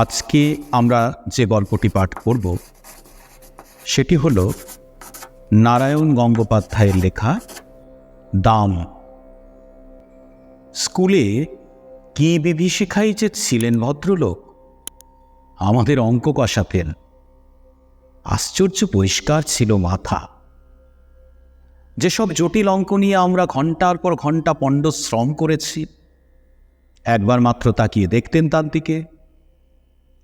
আজকে আমরা যে গল্পটি পাঠ করব, সেটি হল নারায়ণ গঙ্গোপাধ্যায়ের লেখা দাম। স্কুলে কি বিভীষিকাই যে ছিলেন ভদ্রলোক? আমাদের অঙ্ক কষাতেন আশ্চর্য পরিষ্কার ছিল মাথা। যেসব জটিল অঙ্ক নিয়ে আমরা ঘণ্টার পর ঘণ্টা পণ্ড শ্রম করেছি, একবার মাত্র তাকিয়ে দেখতেন তার দিকে।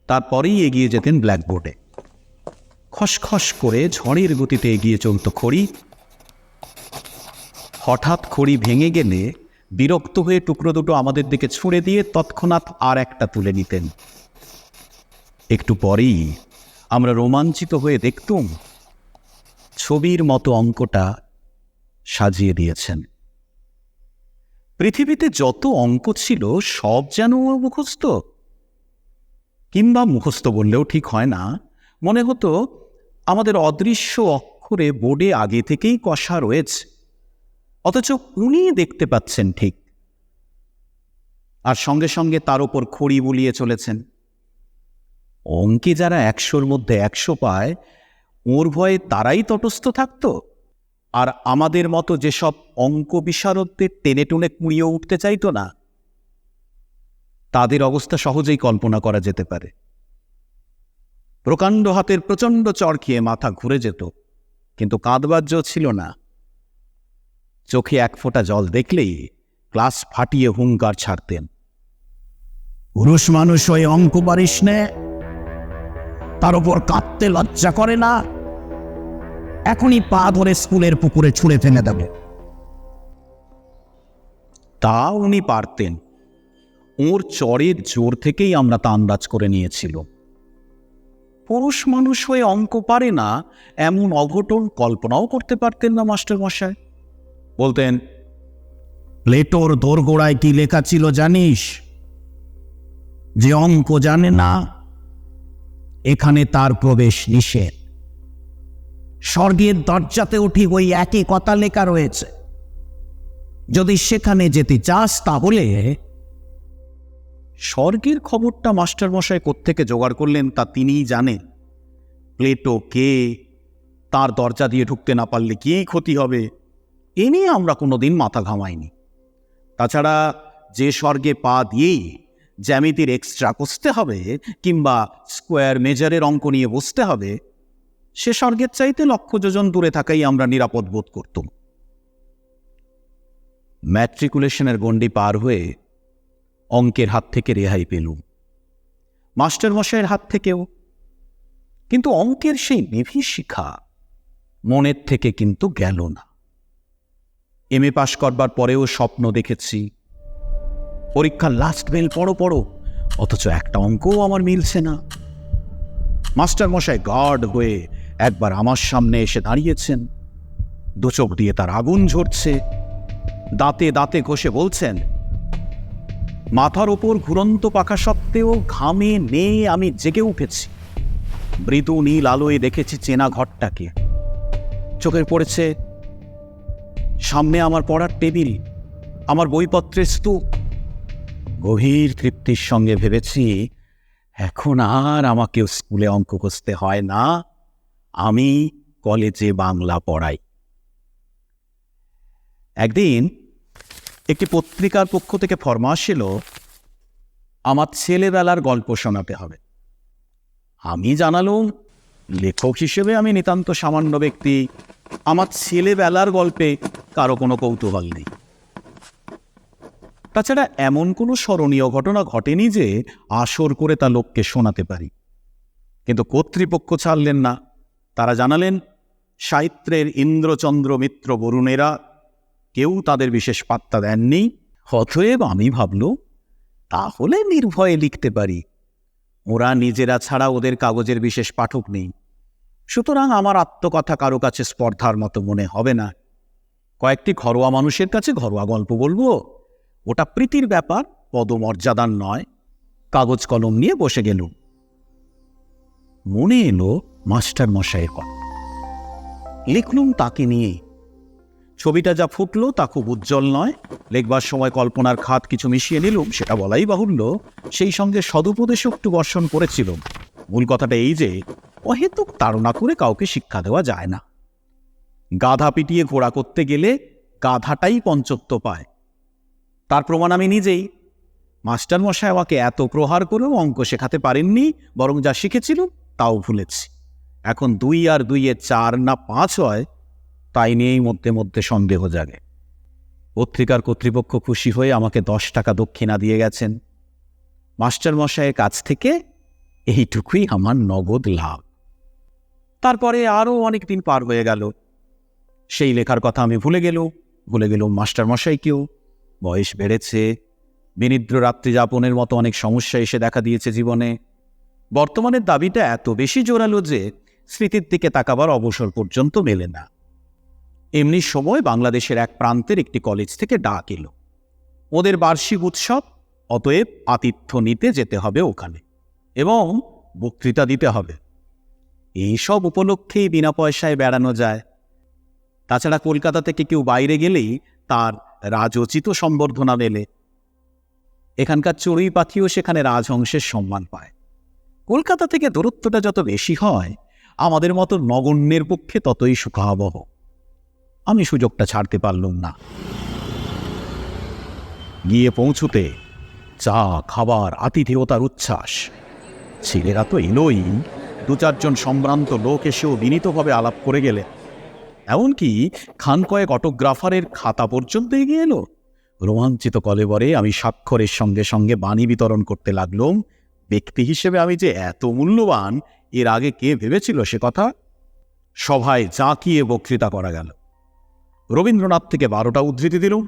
তারপরেই এগিয়ে যেতেন ব্ল্যাকবোর্ডে। খসখস করে ঝড়ের গতিতে এগিয়ে চলত খড়ি। হঠাৎ খড়ি ভেঙে গেলে বিরক্ত হয়ে টুকরো দুটো আমাদের দিকে ছুঁড়ে দিয়ে তৎক্ষণাৎ আর একটা তুলে নিতেন। একটু পরেই আমরা রোমাঞ্চিত হয়ে দেখতুম ছবির মতো অঙ্কটা সাজিয়ে দিয়েছেন। পৃথিবীতে যত অঙ্ক ছিল সব যেন মুখস্থ। কিংবা মুখস্থ বললেও ঠিক হয় না। মনে হতো আমাদের অদৃশ্য অক্ষরে বোর্ডে আগে থেকেই কষা রয়েছে। অথচ উনি দেখতে পাচ্ছেন ঠিক। আর সঙ্গে সঙ্গে তার ওপর খড়ি বুলিয়ে চলেছেন। অঙ্কে যারা একশোর মধ্যে একশো পায়, ওর ভয়ে তারাই তটস্থ থাকত। আর আমাদের মতো যেসব অঙ্ক বিশারদদের টেনে টুনে কুড়িয়ে উঠতে চাইতো না তাদের অবস্থা সহজেই কল্পনা করা যেতে পারে। প্রকাণ্ড হাতের প্রচণ্ড চড় খেয়ে মাথা ঘুরে যেত, কিন্তু কাঁদবাজ্য ছিল না। চোখে এক ফোঁটা জল দেখলেই ক্লাস ফাটিয়ে হুঙ্কার ছাড়তেন। পুরুষ মানুষ ওই অঙ্ক পারিস নে, তার উপর কাঁদতে লজ্জা করে না, এখনই পা ধরে স্কুলের পুকুরে ছুঁড়ে ফেলে দেব। তা উনি পারতেন। ওর চরের জোর থেকেই আমরা তা আন্দাজ করে নিয়েছিল। পুরুষ মানুষ হয়ে অঙ্ক পারে না, এমন অঘটন কল্পনাও করতে পারতেন না মাস্টার মশাই। বলতেন প্লেটোর দোরগোড়ায় কি লেখা ছিল জানিস? যে অঙ্ক জানে না, এখানে তার প্রবেশ নিষেধ। স্বর্গের দরজাতে উঠি ওই একই কথা লেখা রয়েছে। যদি সেখানে যেতে চাস তাহলে স্বর্গের খবরটা মাস্টারমশাই কোত্থেকে জোগাড় করলেন তা তিনিই জানেন। প্লেটো কে? তার দরজা দিয়ে ঢুকতে না পারলে কী ক্ষতি হবে? এ নিয়ে আমরা কোনোদিন মাথা ঘামাইনি। তাছাড়া যে স্বর্গে পা দিয়েই জ্যামিতির এক্সট্রা কষতে হবে কিংবা স্কোয়ার মেজারের অঙ্ক নিয়ে বসতে হবে, সে স্বর্গের চাইতে লক্ষ যোজন দূরে থাকাই আমরা নিরাপদ বোধ করতাম। ম্যাট্রিকুলেশনের গণ্ডি পার হয়ে অঙ্কের হাত থেকে রেহাই পেলুম। মাস্টারমশাইয়ের হাত থেকেও। কিন্তু অঙ্কের সেই বিভীষিকা মনের থেকে কিন্তু গেল না। এম এ পাশ করবার পরেও স্বপ্ন দেখেছি। পরীক্ষার লাস্ট বেল পড়ো পড়ো, অথচ একটা অঙ্কও আমার মিলছে না। মাস্টারমশাই গার্ড হয়ে একবার আমার সামনে এসে দাঁড়িয়েছেন। দু চোখ দিয়ে তার আগুন ঝরছে। দাঁতে দাঁতে ঘষে বলছেন মাথার ওপর ঘুরন্ত পাখা সত্ত্বেও ঘামে নেয়ে আমি জেগে উঠেছি। মৃদু নীল আলোয় দেখেছি চেনা ঘরটাকে। চোখের পড়েছে, সামনে আমার পড়ার টেবিল, আমার বইপত্রের স্তূপ। গভীর তৃপ্তির সঙ্গে ভেবেছি, এখন আর আমাকে স্কুলে অঙ্ক কষতে হয় না, আমি কলেজে বাংলা পড়াই। একদিন একটি পত্রিকার পক্ষ থেকে ফরমাস এলো আমার ছেলেবেলার গল্প শোনাতে হবে। আমি জানালুম, লেখক হিসেবে আমি নিতান্ত সামান্য ব্যক্তি। আমার ছেলেবেলার গল্পে কারও কোনো কৌতূহল নেই। তাছাড়া এমন কোনো স্মরণীয় ঘটনা ঘটেনি যে আসর করে তা লোককে শোনাতে পারি। কিন্তু কর্তৃপক্ষ ছাড়লেন না। তারা জানালেন, সাহিত্যের ইন্দ্রচন্দ্র মিত্র বরুণেরা কেউ তাদের বিশেষ পাত্তা দেননি। অতএব আমি ভাবল, তাহলে নির্ভয়ে লিখতে পারি। ওরা নিজেরা ছাড়া ওদের কাগজের বিশেষ পাঠক নেই। সুতরাং আমার আত্মকথা কারও কাছে স্পর্ধার মতো মনে হবে না। কয়েকটি ঘরোয়া মানুষের কাছে ঘরোয়া গল্প বলব। ওটা প্রীতির ব্যাপার, পদমর্যাদার নয়। কাগজ কলম নিয়ে বসে গেলুম। মনে এলো মাস্টার মশাইয়ের কথা। লিখলুম তাকে নিয়ে। ছবিটা যা ফুটলো তা খুব উজ্জ্বল নয়। লেখবার সময় কল্পনার খাত কিছু মিশিয়ে নিলুম, সেটা বলাই বাহুল্য। সেই সঙ্গে সদুপদেশও একটু বর্ষণ করেছিলাম। মূল কথাটা এই যে, অহেতুক তাড়না করে কাউকে শিক্ষা দেওয়া যায় না। গাধা পিটিয়ে ঘোড়া করতে গেলে গাধাটাই পঞ্চত্ব পায়। তার প্রমাণ আমি নিজেই। মাস্টারমশাই আমাকে এত প্রহার করেও অঙ্ক শেখাতে পারেননি, বরং যা শিখেছিল তাও ভুলেছি। এখন দুই আর দুইয়ে চার না পাঁচ হয় তাই নিয়েই মধ্যে মধ্যে সন্দেহ জাগে। পত্রিকার কর্তৃপক্ষ খুশি হয়ে আমাকে দশ টাকা দক্ষিণা দিয়ে গেছেন। মাস্টারমশাইয়ের কাছ থেকে এইটুকুই আমার নগদ লাভ। তারপরে আরও অনেক দিন পার হয়ে গেল। সেই লেখার কথা আমি ভুলে গেল ভুলে গেল মাস্টারমশাইকেও বয়স বেড়েছে, বিনিদ্র রাত্রি যাপনের মতো অনেক সমস্যা এসে দেখা দিয়েছে জীবনে। বর্তমানের দাবিটা এত বেশি জোরালো যে স্মৃতির দিকে তাকাবার অবসর পর্যন্ত মেলে না। এমনি সময় বাংলাদেশের এক প্রান্তের একটি কলেজ থেকে ডাক এলো। ওদের বার্ষিক উৎসব, অতএব আতিথ্য নিতে যেতে হবে ওখানে এবং বক্তৃতা দিতে হবে। এইসব উপলক্ষেই বিনা পয়সায় বেড়ানো যায়। তাছাড়া কলকাতা থেকে কেউ বাইরে গেলেই তার রাজোচিত সম্বর্ধনা মেলে। এখানকার চড়ুই পাখিও সেখানে রাজহংসের সম্মান পায়। কলকাতা থেকে দূরত্বটা যত বেশি হয়, আমাদের মতো নগণ্যের পক্ষে ততই সুখাবহ। আমি সুযোগটা ছাড়তে পারলুম না। গিয়ে পৌঁছুতে চা, খাবার, আতিথেয়তার উচ্ছ্বাস। ছেলেরা তো এলোই। দু চারজন সম্ভ্রান্ত লোক এসেও বিনীতভাবে আলাপ করে গেলে। এমনকি খান কয়েক অটোগ্রাফারের খাতা পর্যন্ত এগিয়ে এলো। রোমাঞ্চিত কলেবরে আমি স্বাক্ষরের সঙ্গে সঙ্গে বাণী বিতরণ করতে লাগলুম। ব্যক্তি হিসেবে আমি যে এত মূল্যবান, এর আগে কে ভেবেছিল সে কথা? সভায় জাঁকিয়ে বক্তৃতা করা গেল। রবীন্দ্রনাথ থেকে বারোটা উদ্ধৃতি দিলুম,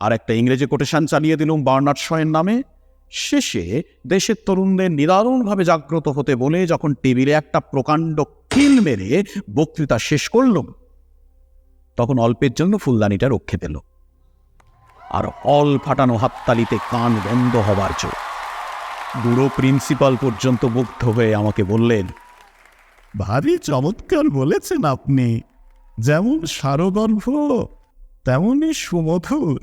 আর একটা ইংরেজি কোটেশন চালিয়ে দিলুম বার্নার্ড শয়ের নামে। শেষে দেশের তরুণদের নিদারুণভাবে জাগ্রত হতে বলে যখন টেবিলে একটা প্রকাণ্ড কিল মেরে বক্তৃতা শেষ করলুম, তখন অল্পের জন্য ফুলদানিটা রক্ষে পেল। আর অল ফাটানো হাততালিতে কান বন্ধ হবার জো। বুড়ো প্রিন্সিপাল পর্যন্ত মুগ্ধ হয়ে আমাকে বললেন ভারী চমৎকার বলেছেন আপনি। যেমন সারগর্ভ তেমনই সুমধুর।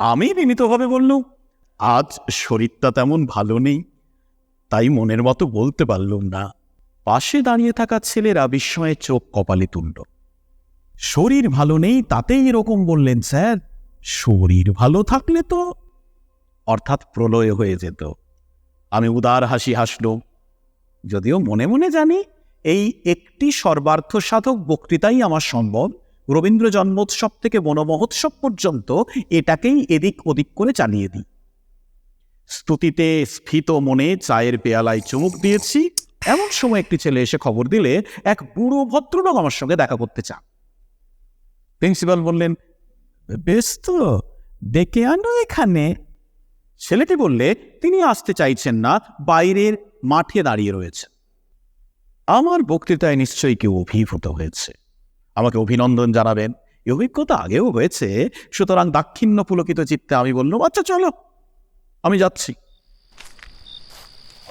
আমি বিনীতভাবে বলল আজ শরীরটা তেমন ভালো নেই, তাই মনের মতো বলতে পারলুম না। পাশে দাঁড়িয়ে থাকা ছেলেরা বিস্ময়ে চোখ কপালে তুলল। শরীর ভালো নেই তাতেই এরকম বললেন, স্যার। শরীর ভালো থাকলে তো অর্থাৎ প্রলয় হয়ে যেত। আমি উদার হাসি হাসলুম, যদিও মনে মনে জানি এই একটি সর্বার্থ সাধক বক্তৃতাই আমার সম্ভব রবীন্দ্র জন্মোৎসব থেকে বনমহোৎসব পর্যন্ত এটাকেই এদিক ওদিক করে চালিয়ে দিই। স্তুতিতে স্ফীত মনে চায়ের পেয়ালায় চুমুক দিয়েছি। এমন সময় একটি ছেলে এসে খবর দিলে এক বুড়ো ভদ্রলোক আমার সঙ্গে দেখা করতে চান। প্রিন্সিপাল বললেন, বেশ তো, ডেকে আনো এখানে। ছেলেটি বললে, তিনি আসতে চাইছেন না, বাইরের মাঠে দাঁড়িয়ে রয়েছে আমার বক্তৃতায় নিশ্চয়ই কেউ অভিভূত হয়েছে। আমাকে অভিনন্দন জানাবেন। এই অভিজ্ঞতা আগেও হয়েছে। সুতরাং দাক্ষিণ্য পুলকিত চিত্তে আমি বললাম আচ্ছা চলো। আমি যাচ্ছি।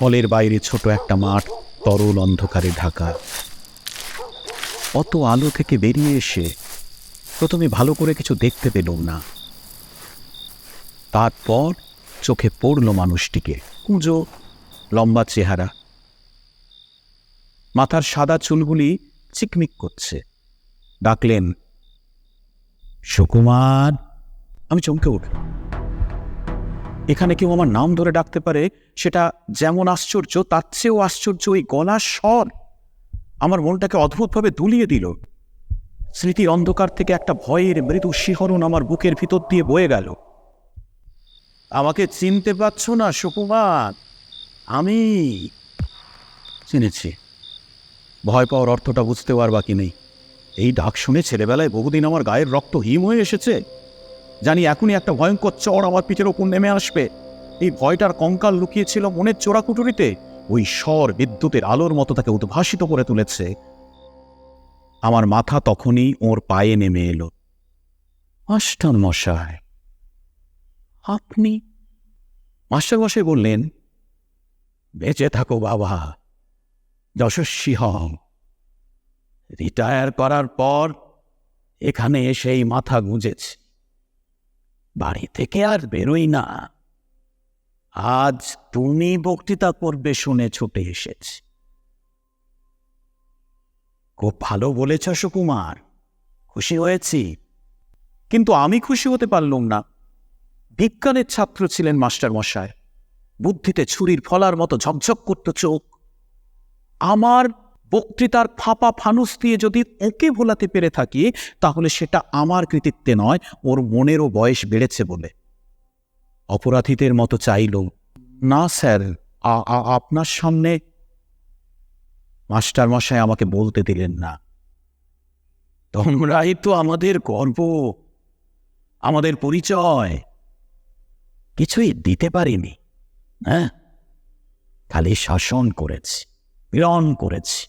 হলের বাইরে ছোট একটা মাঠ, তরল অন্ধকারে ঢাকা। অত আলো থেকে বেরিয়ে এসে প্রথমে ভালো করে কিছু দেখতে পেলুম না। তারপর চোখে পড়ল মানুষটিকে। কুঁজো, লম্বা চেহারা মাথার সাদা চুলগুলি চিকমিক করছে। ডাকলেন, সুকুমার, আমি চমকে উঠল এখানে কেউ আমার নাম ধরে ডাকতে পারে, সেটা যেমন আশ্চর্য, তার চেয়েও আশ্চর্য ওই গলার স্বর। আমার মনটাকে অদ্ভুতভাবে দুলিয়ে দিল। স্মৃতির অন্ধকার থেকে একটা ভয়ের মৃদু শিহরণ আমার বুকের ভিতর দিয়ে বয়ে গেল। আমাকে চিনতে পারছ না, সুকুমার? আমি চিনেছি। ভয় পাওয়ার অর্থটা বুঝতেও আর বাকি নেই। এই ডাক শুনে ছেলেবেলায় বহুদিন আমার গায়ের রক্ত হিম হয়ে এসেছে। জানি এখনই একটা ভয়ঙ্কর চড় আমার পিঠের ওপর নেমে আসবে। এই ভয়টার কঙ্কাল লুকিয়েছিল মনের চোরাকুটুরিতে, ওই স্বর বিদ্যুতের আলোর মতো তাকে উদ্ভাসিত করে তুলেছে। আমার মাথা তখনই ওর পায়ে নেমে এলো। মাস্টার মশাই, আপনি? মাস্টার মশাই বললেন, বেঁচে থাকো বাবা। যশস্বী হও রিটায়ার করার পর এখানে এসেই মাথা গুঁজেছে। বাড়ি থেকে আর বেরোই না। আজ তুমি বক্তৃতা করবে শুনে ছুটে এসেছি। খুব ভালো বলেছ সুকুমার। খুশি হয়েছি। কিন্তু আমি খুশি হতে পারলুম না। বিজ্ঞানের ছাত্র ছিলেন মাস্টার মশাই বুদ্ধিতে ছুরির ফলার মতো ঝকঝক করত চোখ। আমার বক্তৃতার ফাঁপা ফানুস দিয়ে যদি ওকে ভোলাতে পেরে থাকি, তাহলে সেটা আমার কৃতিত্বে নয়, ওর মনেরও বয়স বেড়েছে বলে। অপরাধীদের মতো চাইল, না স্যার আপনার সামনে মাস্টার মশাই আমাকে বলতে দিলেন না। তোমরাই তো আমাদের গর্ব, আমাদের পরিচয়। কিছুই দিতে পারিনি হ্যাঁ? খালি শাসন করেছি। পীড়ন করেছি।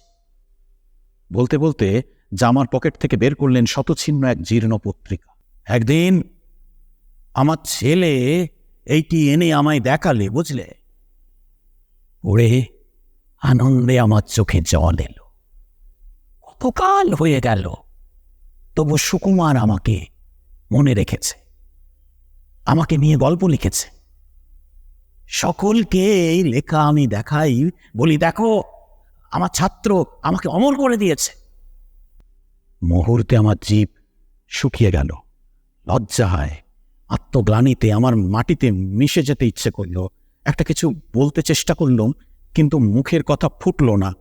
বলতে বলতে জামার পকেট থেকে বের করলেন শতছিন্ন এক জীর্ণ পত্রিকা। একদিন আমার ছেলে এইটি এনে আমায় দেখালে, বুঝলে? ওরে, আনন্দে আমার চোখে জল এলো। কতকাল হয়ে গেল, তবু সুকুমার আমাকে মনে রেখেছে। আমাকে নিয়ে গল্প লিখেছে। সকলকে এই লেখা আমি দেখাই বলি, দেখো আমার ছাত্র আমাকে অমর করে দিয়েছে। মুহূর্তে আমার জীব শুকিয়ে গেল লজ্জায় আত্মগ্লানিতে আমার মাটিতে মিশে যেতে ইচ্ছে করল। একটা কিছু বলতে চেষ্টা করলাম, কিন্তু মুখের কথা ফুটল না।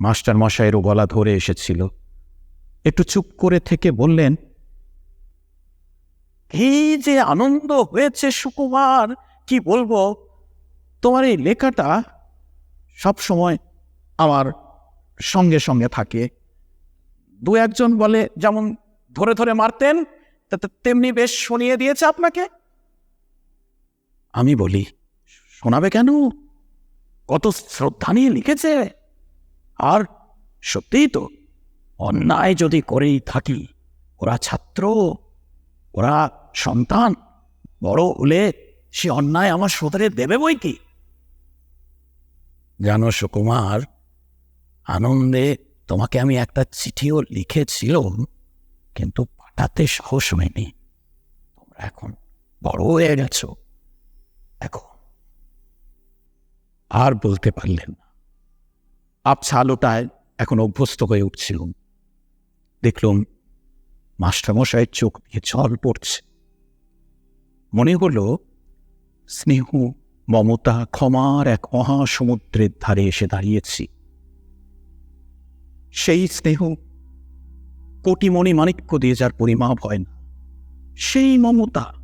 মাস্টার মশাইয়েরও গলা ধরে এসেছিল। একটু চুপ করে থেকে বললেন এই যে আনন্দ হয়েছে সুকুমার, কি বলব? তোমার এই লেখাটা সব সময় আমার সঙ্গে সঙ্গে থাকে। দু একজন বলে, যেমন ধরে ধরে মারতেন তেমনি বেশ শুনিয়ে দিয়েছে আপনাকে? আমি বলি, শোনাবে কেন? কত শ্রদ্ধা নিয়ে লিখেছে। আর সত্যিই তো, অন্যায় যদি করেই থাকি, ওরা ছাত্র, ওরা সন্তান, বড় হলে সে অন্যায় আমার শোধরে দেবে বই কি? জানো সুকুমার আনন্দে তোমাকে আমি একটা চিঠিও লিখেছিলাম, কিন্তু পাঠাতে সাহস হয়নি। তোমরা এখন বড় হয়ে গেছ। এখন আর বলতে পারলেন না। আবছা আলোটায় এখন অভ্যস্ত হয়ে উঠছিলুম। দেখলুম মাস্টারমশাইয়ের চোখ দিয়ে জল পড়ছে। মনে হলো স্নেহ, মমতা, ক্ষমার এক মহাসমুদ্রের ধারে এসে দাঁড়িয়েছি। সেই স্নেহ কোটি মণি মাণিক্য দিয়ে যার পরিমাপ হয় না। সেই মমতা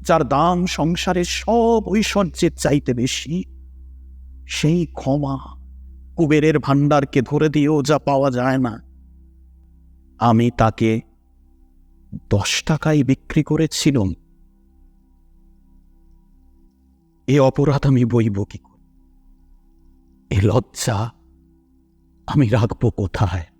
যার দাম সংসারের সব ঐশ্বর্যের চাইতে বেশি, সেই ক্ষমা কুবেরের ভাণ্ডারকে ধরে দিয়েও যা পাওয়া যায় না। আমি তাকে দশ টাকায় বিক্রি করেছিলাম। এ অপরাধ আমি বইব কি এ লজ্জা अमीराग था है।